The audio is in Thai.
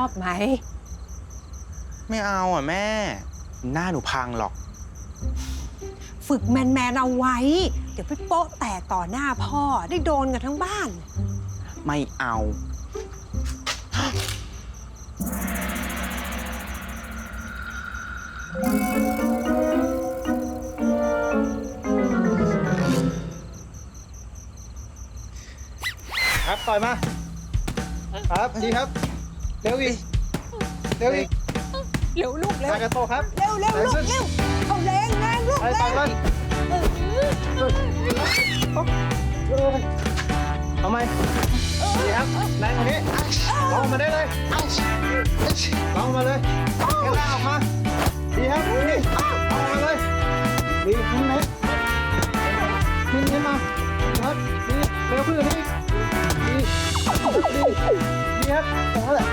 อบไหม ไม่เอาอะแม่ หน้าหนูพังหรอก ฝึกแมนๆเอาไว้ เดี๋ยวไปโป๊ะแตกต่อหน้าพ่อได้โดนกันทั้งบ้าน ไม่เอา ครับต่อยมา ครับดีครับ เร็วอีกเร็วอีกเร็วลูกเร็ว นากาโตะครับ เร็วเร็วลูกเร็วเอาแรงแรงลูกไปแรต่อยงมันทำไมดีครับแรงกว่านี้ลองมาได้เลยลองมาเลยแค่ลากออกมาดีครับนี่ลองมาเลยดีขึ้นไหมขึ้นขึ้นมาครับดีเร็วขึ้นกว่านี้ดีดีดีครับตรงนั้นแหละ